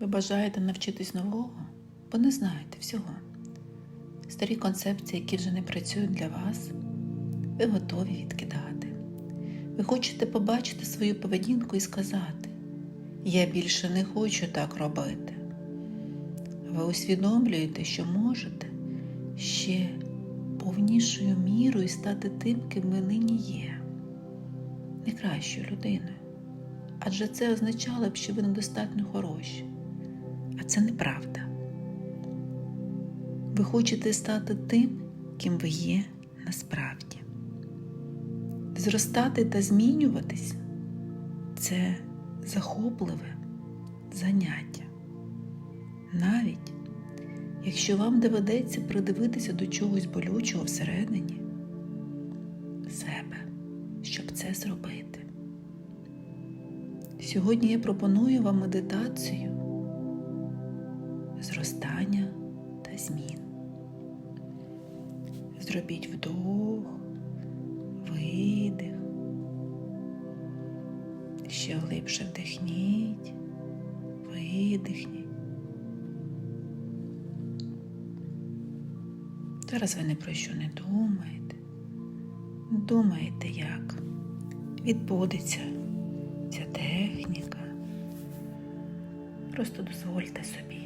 Ви бажаєте навчитись нового, бо не знаєте всього. Старі концепції, які вже не працюють для вас, ви готові відкидати. Ви хочете побачити свою поведінку і сказати: Я більше не хочу так робити. Ви усвідомлюєте, що можете ще повнішою мірою стати тим, ким ви нині є, не кращою людиною. Адже це означало б, що ви недостатньо хороші. Це неправда. Ви хочете стати тим, ким ви є насправді. Зростати та змінюватись це захопливе заняття. Навіть якщо вам доведеться придивитися до чогось болючого всередині себе, щоб це зробити. Сьогодні я пропоную вам медитацію змін. Зробіть вдох, видих, ще глибше вдихніть, видихніть. Зараз ви не про що не думаєте. Думаєте, як відбудеться ця техніка. Просто дозвольте собі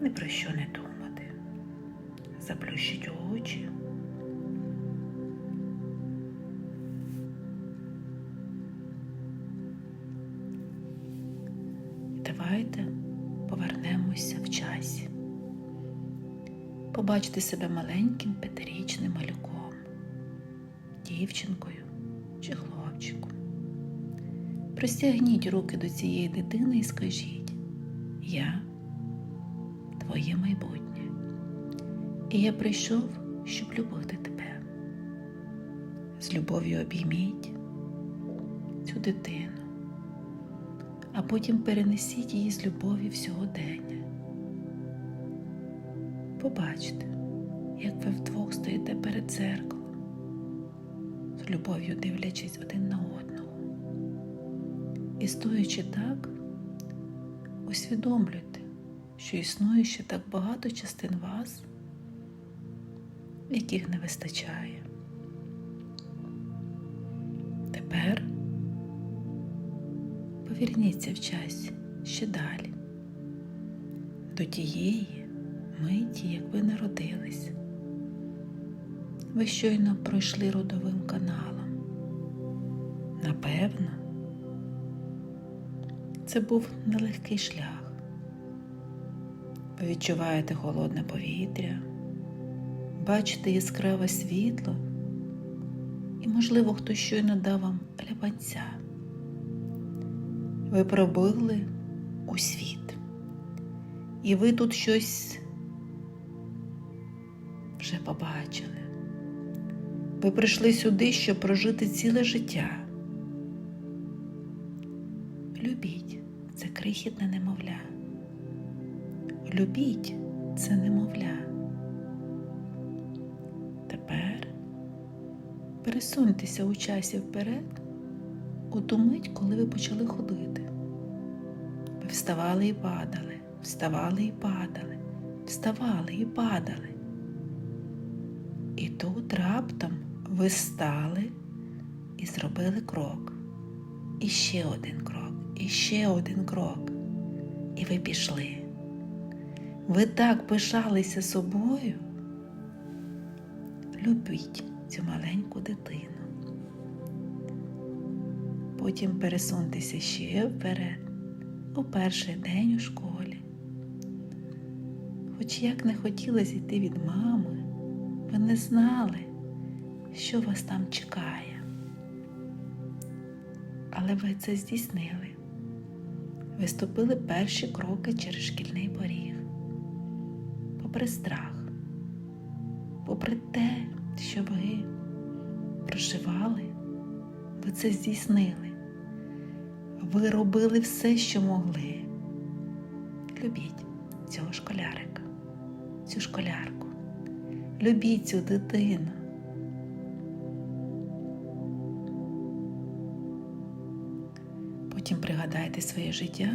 ні про що не думати. Заплющіть очі. Давайте повернемося в часі. Побачте себе маленьким п'ятирічним малюком, дівчинкою чи хлопчиком. Простягніть руки до цієї дитини і скажіть: Я твоє майбутнє, і я прийшов, щоб любити тебе. З любов'ю обійміть цю дитину, а потім перенесіть її з любові в сьогодення. Побачте, як ви вдвох стоїте перед дзеркалом, з любов'ю дивлячись один на одного. І стоячи так, усвідомлюйте, що існує ще так багато частин вас, яких не вистачає. Тепер поверніться в часі ще далі, до тієї миті, як ви народились. Ви щойно пройшли родовим каналом. Напевно, це був нелегкий шлях. Відчуваєте холодне повітря, бачите яскраве світло, і, можливо, хтось щойно дав вам ляпанця. Ви пробили у світ, і ви тут щось вже побачили. Ви прийшли сюди, щоб прожити ціле життя. Любіть це крихітне немовля. Любіть це немовля. Тепер пересуньтеся у часі вперед, у ту мить, коли ви почали ходити. Ви вставали і падали, вставали і падали, вставали і падали. І тут раптом ви стали і зробили крок. І ще один крок, і ще один крок. І ви пішли. Ви так пишалися собою. Любіть цю маленьку дитину. Потім пересуньтеся ще вперед, у перший день у школі. Хоч як не хотілося йти від мами, ви не знали, що вас там чекає. Але ви це здійснили. Ви ступили перші кроки через шкільний поріг, попри страх, попри те, що ви проживали, ви це здійснили. Ви робили все, що могли. Любіть цього школярика, цю школярку. Любіть цю дитину. Потім пригадайте своє життя,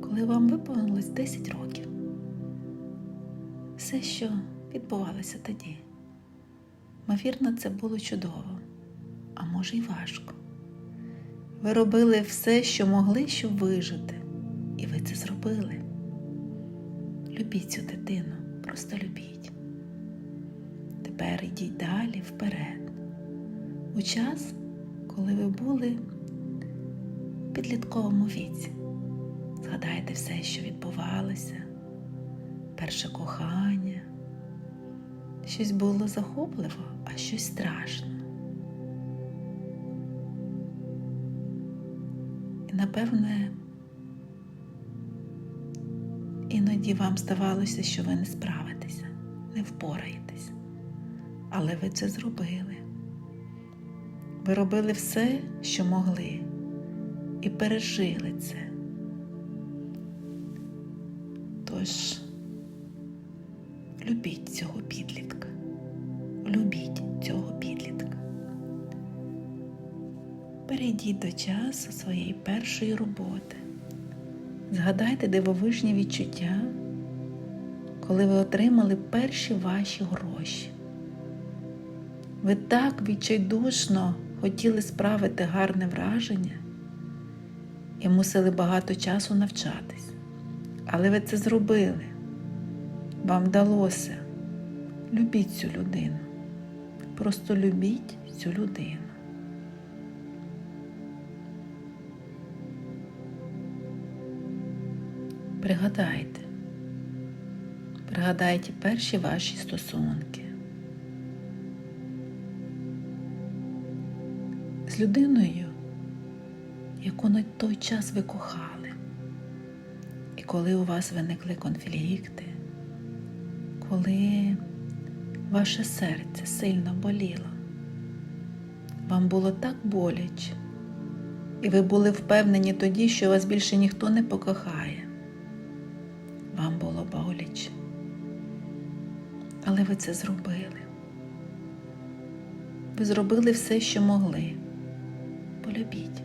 коли вам виповнилось 10 років. Все, що відбувалося тоді. Ймовірно, це було чудово, а може й важко. Ви робили все, що могли, щоб вижити, і ви це зробили. Любіть цю дитину, просто любіть. Тепер йдіть далі вперед. У час, коли ви були в підлітковому віці. Згадайте все, що відбувалося, перше кохання. Щось було захопливо, а щось страшно. І напевне, іноді вам здавалося, що ви не справитеся, не впораєтесь. Але ви це зробили. Ви робили все, що могли, і пережили це. Тож любіть цього підлітка, любіть цього підлітка. Перейдіть до часу своєї першої роботи. Згадайте дивовижні відчуття, коли ви отримали перші ваші гроші. Ви так відчайдушно хотіли справити гарне враження і мусили багато часу навчатись. Але ви це зробили. Вам вдалося. Любіть цю людину. Просто любіть цю людину. Пригадайте. Пригадайте перші ваші стосунки. З людиною, яку на той час ви кохали. І коли у вас виникли конфлікти, коли ваше серце сильно боліло, вам було так боляче, і ви були впевнені тоді, що вас більше ніхто не покохає. Вам було боляче. Але ви це зробили. Ви зробили все, що могли. Полюбіть,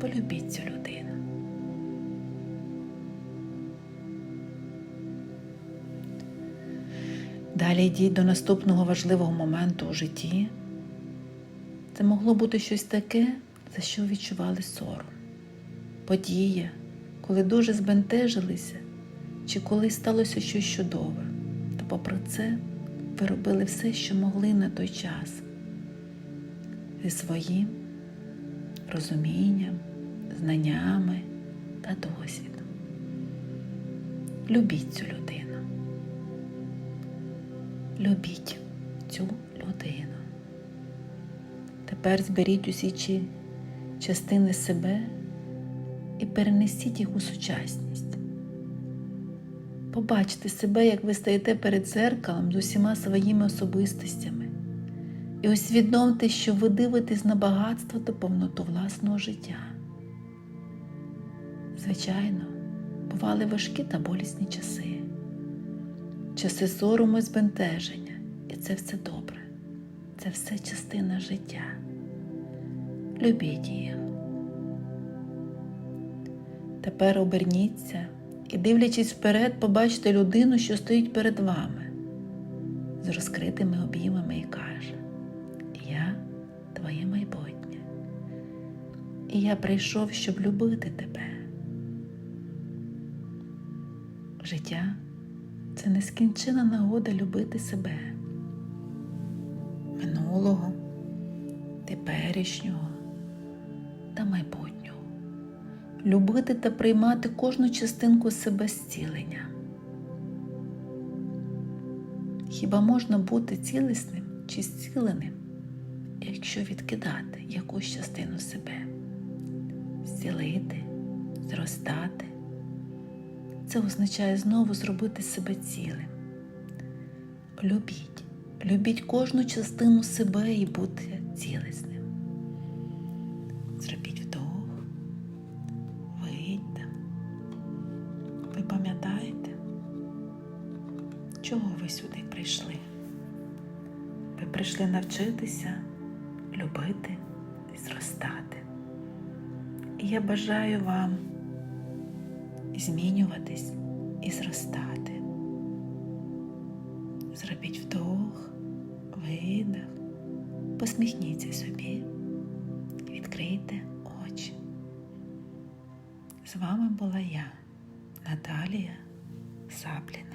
полюбіть цю людину. Далі йдіть до наступного важливого моменту у житті. Це могло бути щось таке, за що відчували сором. Подія, коли дуже збентежилися, чи коли сталося щось чудове, то попри це ви робили все, що могли на той час, зі своїм розумінням, знаннями та досвідом. Любіть цю людину. Любіть цю людину. Тепер зберіть усі чи частини себе і перенесіть їх у сучасність. Побачте себе, як ви стоїте перед зеркалом з усіма своїми особистостями, і усвідомте, що ви дивитесь на багатство та повноту власного життя. Звичайно, бували важкі та болісні часи часи сорому і збентеження, і це все добре, це все частина життя. Любіть їх. Тепер оберніться і, дивлячись вперед, побачите людину, що стоїть перед вами, з розкритими обіймами і каже: Я твоє майбутнє, і я прийшов, щоб любити тебе. Життя це нескінчена нагода любити себе, минулого, теперішнього та майбутнього. Любити та приймати кожну частинку себе зцілення. Хіба можна бути цілісним чи зціленим, якщо відкидати якусь частину себе, зцілити, зростати? Це означає знову зробити себе цілим. Любіть, любіть кожну частину себе і бути цілісним. Зробіть вдох, вийдьте. Ви пам'ятаєте, чого ви сюди прийшли? Ви прийшли навчитися, любити і зростати. І я бажаю вам змінюватись і зростати. Зробіть вдох, видих, посміхніться собі, відкрийте очі. З вами була я, Наталія Сапліна.